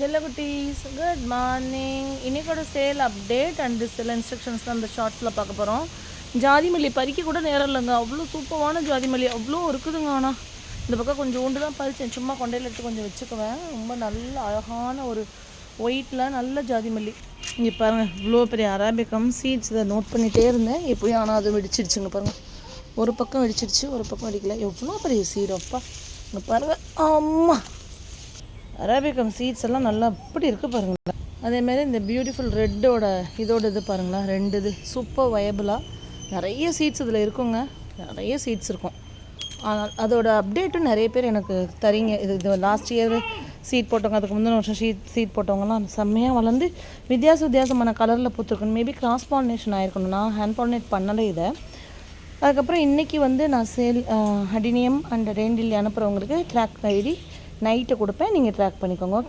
செல்லகுட்டீஸ் good morning இன்றைக்கோட sale update and சில instructions தான் இந்த ஷார்ட்ஸில் பார்க்க போகிறோம் ஜாதி மல்லி பறிக்க கூட நேரம் இல்லைங்க. அவ்வளோ சூப்பரான ஜாதி மல்லி. அவ்வளோ இருக்குதுங்க ஆனால் இந்த பக்கம் கொஞ்சம் உண்டு தான் பறித்தேன் சும்மா கொண்டையில் எடுத்து கொஞ்சம் வச்சுக்குவேன். ரொம்ப நல்ல அழகான ஒரு ஒயிட்டில் நல்ல ஜாதி மல்லி. இங்கே பாருங்கள் இவ்வளோ பெரிய அராபிகம் சீட்ஸ் இதை நோட் பண்ணிகிட்டே இருந்தேன். எப்படியும் ஆனால் அது வெடிச்சிடுச்சுங்க பாருங்கள் ஒரு பக்கம் வெடிச்சிடுச்சு ஒரு பக்கம் வெடிக்கல. எவ்வளோ பெரிய சீடப்பா இங்கே பாருங்கள் அம்மா. அரேபிகம் சீட்ஸ் எல்லாம் நல்லா அப்படி இருக்குது பாருங்களேன். அதேமாதிரி இந்த பியூட்டிஃபுல் ரெட்டோட இதோட இது பாருங்களேன். ரெண்டு இது சூப்பர் வயபிளாக நிறைய சீட்ஸ் இதில் இருக்குங்க. நிறைய சீட்ஸ் இருக்கும். ஆனால் அதோட அப்டேட்டும் நிறைய பேர் எனக்கு தரீங்க. இது இது லாஸ்ட் இயர் சீட் போட்டவங்க அதுக்கு முந்தின வருஷம் ஷீட் சீட் போட்டவங்கலாம் செம்மையாக வளர்ந்து வித்தியாச வித்தியாசமான கலரில் பூத்துருக்கணும் மேபி கிராஸ் பாலினேஷன் ஆயிருக்கணும். நான் ஹேண்ட் பாலினேட் பண்ணலை இதை. அதுக்கப்புறம் இன்றைக்கி வந்து நான் சேல் அடினியம் அண்ட் ரெயின்டில் அனுப்புகிறவங்களுக்கு ட்ராக் ஐடி நைட்டு கொடுப்பேன் நீங்கள் ட்ராக் பண்ணிக்கோங்க ஓகே